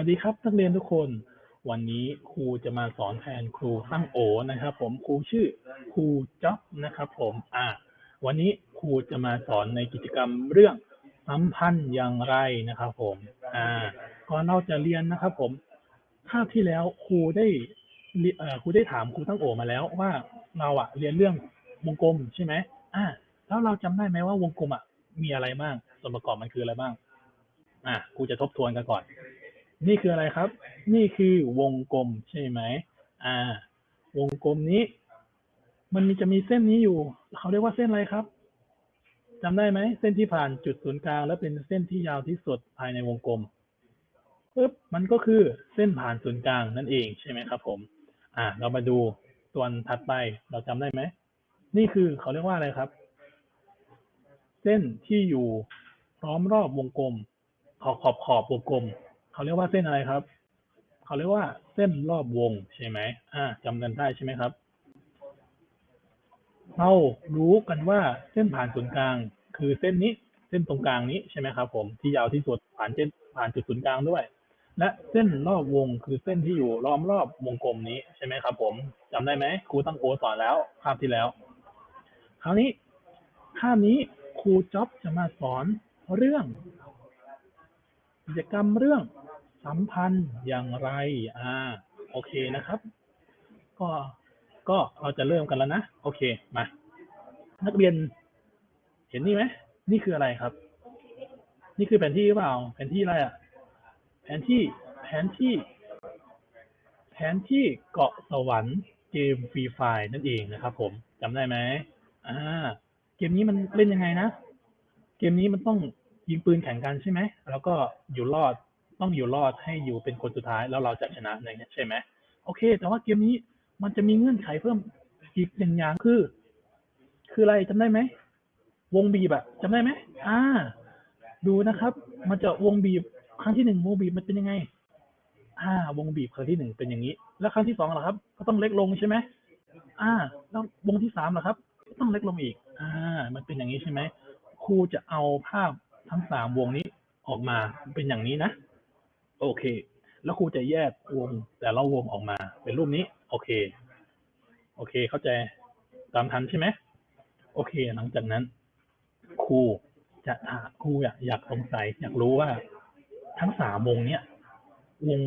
วัสดีครับนักเรียนทุกคน วันนี้ครูจะมาสอนแทนครูตั้งโอนะครับ ผมครูชื่อครูจ๊อบนะครับ ผมอ่าวันนี้ครูจะมาสอนในกิจกรรมเรื่องสัมพันธ์อย่างไรนะครับ ผมอ่าก่อนเราจะเรียนนะครับ ผมคาบที่แล้วครูได้เอ่อครูได้ถามครูตั้งโอมาแล้วว่าเราอะเรียนเรื่องวงกลมใช่ไหมอ่าแล้วเราจำได้ไหมว่าวงกลมอะมีอะไรบ้างส่วนประกอบมันคืออะไรบ้างอะครูจะทบทวนกันก่อน นี่คืออะไรครับ นี่คือวงกลมใช่ไหมอ่า วงกลมนี้ มันมีจะมีเส้นนี้อยู่ เขาเรียกว่าเส้นอะไรครับจำได้ไหมเส้นที่ผ่านจุดศูนย์กลาง และเป็นเส้นที่ยาวที่สุดภายในวงกลมปึ๊บมันก็คือเส้นผ่านศูนย์กลางนั่นเองใช่ไหมครับ ผม อ่า เรามาดูตัวถัดไปเราจำได้ไหมนี่คือเขาเรียกว่าอะไรครับ เส้นที่อยู่ล้อมรอบวงกลม ขอบขอบขอบวงกลม เขาเรียกว่าเส้นอะไรครับ เขาเรียกว่าเส้นรอบวงใช่ไหมอ่าจำกันได้ใช่ไหมครับ เรารู้กันว่าเส้นผ่านศูนย์กลาง คือเส้นนี้เส้นตรงกลางนี้ใช่ไหมครับ ผมที่ยาวที่สุดผ่านเส้นผ่านจุดศูนย์กลางด้วย และเส้นรอบวงคือเส้นที่อยู่ล้อมรอบวงกลมนี้ใช่ไหมครับ ผมจำได้ไหมครูตั้งโอสอนแล้วภาพที่แล้ว คราวนี้ภาพนี้ครูจ๊อบจะมาสอนเรื่อง กิจกรรมเรื่องสัมพันธ์อย่างไร อ่า โอเคนะครับ ก็ ก็เราจะเริ่มกันแล้วนะ โอเค มา นักเรียน เห็นนี่ไหม นี่คืออะไรครับ นี่คือแผนที่หรือเปล่า แผนที่อะไรอะ แผนที่ แผนที่ แผนที่เกาะสวรรค์เกมฟรีไฟนั่นเองนะครับ ผมจำได้ไหมอ่า เกมนี้มันเล่นยังไงนะ เกมนี้มันต้อง ยิงปืนแข่งกันใช่ไหม แล้วก็อยู่รอดต้องอยู่รอดให้อยู่เป็นคนสุดท้ายแล้วเราจะชนะอะไรเงี้ยใช่ไหมโอเค แต่ว่าเกมนี้มันจะมีเงื่อนไขเพิ่มอีกหนึ่งอย่างคือ คืออะไรจำได้ไหมวงบีบอะจำได้ไหมอ่า ดูนะครับ มันจะวงบีบครั้งที่หนึ่งวงบีบมันเป็นยังไง อ่า วงบีบครั้งที่หนึ่งเป็นอย่างนี้ แล้วครั้งที่สองเหรอครับ ก็ต้องเล็กลงใช่ไหมอ่า แล้ววงที่สามเหรอครับก็ต้องเล็กลงอีก อ่า มันเป็นอย่างนี้ใช่ไหมครูจะเอาภาพ ทั้งสามวงนี้ออกมาเป็นอย่างนี้นะ โอเค แล้วครูจะแยกวงแต่ละวงออกมา เป็นรูปนี้ โอเค โอเค เข้าใจตามทันใช่ไหมโอเค หลังจากนั้น ครูจะถามครูอยากอยากสงสัย อยากรู้ว่า ทั้งสามวงเนี้ยวง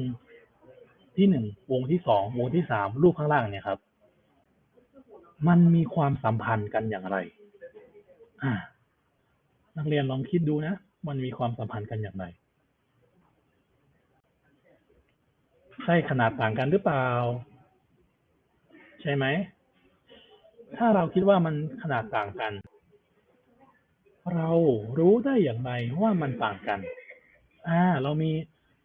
ที่หนึ่งวงที่สองวงที่สามรูปข้างล่างเนี่ยครับ มันมีความสัมพันธ์กันอย่างไร อ่า นักเรียนลองคิดดูนะ มันมีความสัมพันธ์กันอย่างไร ใช่ขนาดต่างกันหรือเปล่า ใช่ไหม ถ้าเราคิดว่ามันขนาดต่างกัน เรารู้ได้อย่างไรว่ามันต่างกัน อ่า เรามี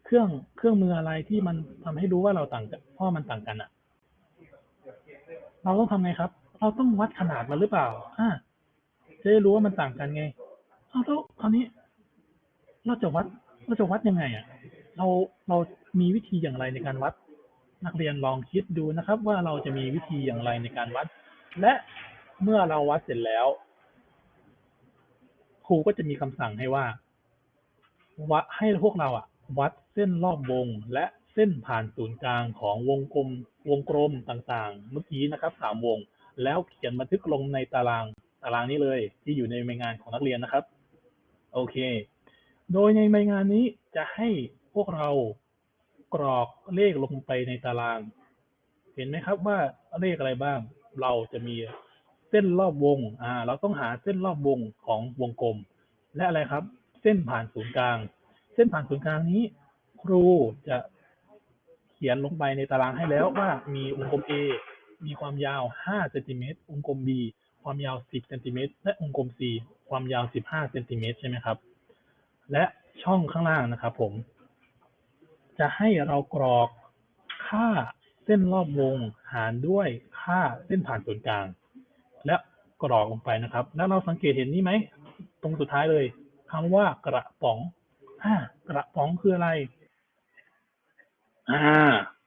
เครื่องเครื่องมืออะไรที่มันทำให้รู้ว่าเราต่างกันเพราะมันต่างกันอะ่ะ เราต้องทำไงครับ เราต้องวัดขนาดมันหรือเปล่า อ่าจะได้รู้ว่ามันต่างกันไง เอาแล้วคราวนี้ เราจะวัดเราจะวัดยังไงอะ เราเรามีวิธีอย่างไรในการวัด นักเรียนลองคิดดูนะครับ ว่าเราจะมีวิธีอย่างไรในการวัด และเมื่อเราวัดเสร็จแล้ว ครูก็จะมีคำสั่งให้ว่าวัดให้พวกเราอะ วัดเส้นรอบวงและเส้นผ่านศูนย์กลางของวงกลม วงกลมต่างๆ เมื่อกี้นะครับสามวง แล้วเขียนบันทึกลงในตารางตารางนี้เลย ที่อยู่ในงานของนักเรียนนะครับ โอเค โดยในใบงานนี้จะให้พวกเรากรอกเลขลงไปในตาราง เห็นไหมครับว่าเลขอะไรบ้าง เราจะมีเส้นรอบวง อ่า เราต้องหาเส้นรอบวงของวงกลม และอะไรครับ เส้นผ่านศูนย์กลาง เส้นผ่านศูนย์กลางนี้ ครูจะเขียนลงไปในตารางให้แล้วว่ามีวงกลม A มีความยาว 5 เซนติเมตร วงกลม B ความยาว 10 เซนติเมตร และวงกลม C ความยาว 15 เซนติเมตรใช่ไหมครับ และช่องข้างล่างนะครับผม จะให้เรากรอกค่าเส้นรอบวงหารด้วยค่าเส้นผ่านศูนย์กลาง และกรอกลงไปนะครับ แล้วเราสังเกตเห็นนี่ไหม ตรงสุดท้ายเลยคำว่ากระป๋องอ่ากระป๋องคืออะไร อ่า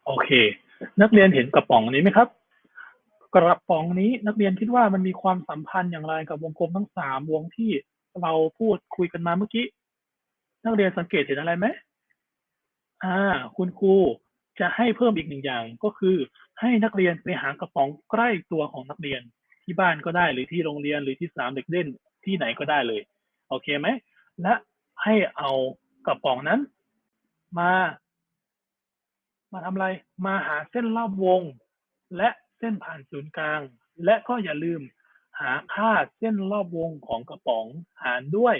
โอเค นักเรียนเห็นกระป๋องนี้ไหมครับ กระป๋องนี้นักเรียนคิดว่ามันมีความสัมพันธ์อย่างไรกับวงกลมทั้งสามวงที่เราพูดคุยกันมาเมื่อกี้ นักเรียนสังเกตเห็นอะไรไหมอ่า คุณครูจะให้เพิ่มอีกหนึ่งอย่างก็คือ ให้นักเรียนไปหากระป๋องใกล้ตัวของนักเรียนที่บ้านก็ได้หรือที่โรงเรียนหรือที่สนามเด็กเล่นที่ไหนก็ได้เลย โอเคไหม และให้เอากระป๋องนั้น มา มาทำอะไร มาหาเส้นรอบวง และ เส้นผ่านศูนย์กลาง และก็อย่าลืมหาค่าเส้นรอบวงของกระป๋อง หารด้วย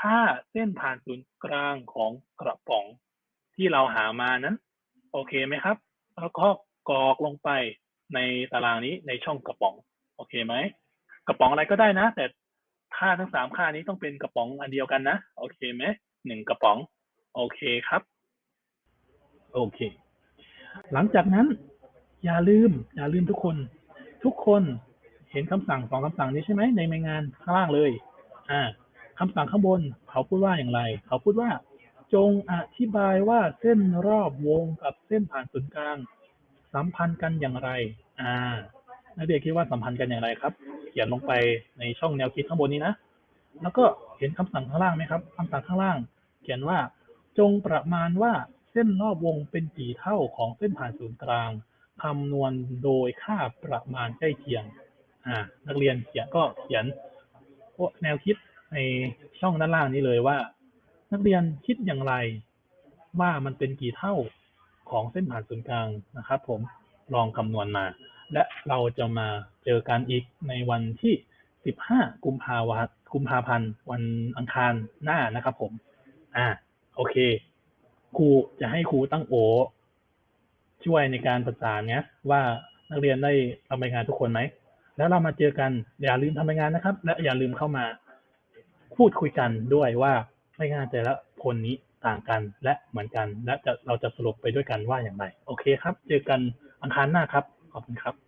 ค่าเส้นผ่านศูนย์กลางของกระป๋อง ที่เราหามานั้น โอเคไหมครับ แล้วก็กรอกลงไปในตารางนี้ในช่องกระป๋อง โอเคไหม กระป๋องอะไรก็ได้นะ แต่ค่าทั้งสามค่านี้ต้องเป็นกระป๋องอันเดียวกันนะ โอเคไหมหนึ่งกระป๋อง โอเคครับ โอเค หลังจากนั้น อย่าลืม อย่าลืมทุกคน ทุกคนเห็นคำสั่งสองคำสั่งนี้ใช่ไหมในในงานข้างล่างเลย อ่าคำสั่งข้างบนเขาพูดว่าอย่างไร เขาพูดว่า จงอธิบายว่าเส้นรอบวงกับเส้นผ่านศูนย์กลาง สัมพันธ์กันอย่างไร อ่านักเรียนคิดว่าสัมพันธ์กันอย่างไรครับ เขียนลงไปในช่องแนวคิดข้างบนนี้นะ แล้วก็เห็นคำสั่งข้างล่างไหมครับคำสั่งข้างล่าง เขียนว่า จงประมาณว่าเส้นรอบวงเป็นกี่เท่าของเส้นผ่านศูนย์กลาง คำนวณโดยค่าประมาณใกล้เคียง อ่า นักเรียนเขียนก็เขียนแนวคิดในช่องด้านล่างนี้เลยว่า นักเรียนคิดอย่างไร ว่ามันเป็นกี่เท่าของเส้นผ่านศูนย์กลางนะครับ ผมลองคำนวณมา และเราจะมาเจอกันอีกในวันที่ 15 กุมภาวักุมภาพันธ์ วันอังคารหน้านะครับ ผม อ่า โอเค ครูจะให้ครูตั้งโอ ช่วยในการประสานเนี้ยว่านักเรียนได้ทำรายงานทุกคนไหม แล้วเรามาเจอกันอย่าลืมทำรายงานนะครับ และอย่าลืมเข้ามาพูดคุยกันด้วยว่ารายงานแต่ละคนนี้ต่างกันและเหมือนกัน และจะเราจะสรุปไปด้วยกันว่าอย่างไร โอเคครับ เจอกันอังคารหน้าครับ ขอบคุณครับ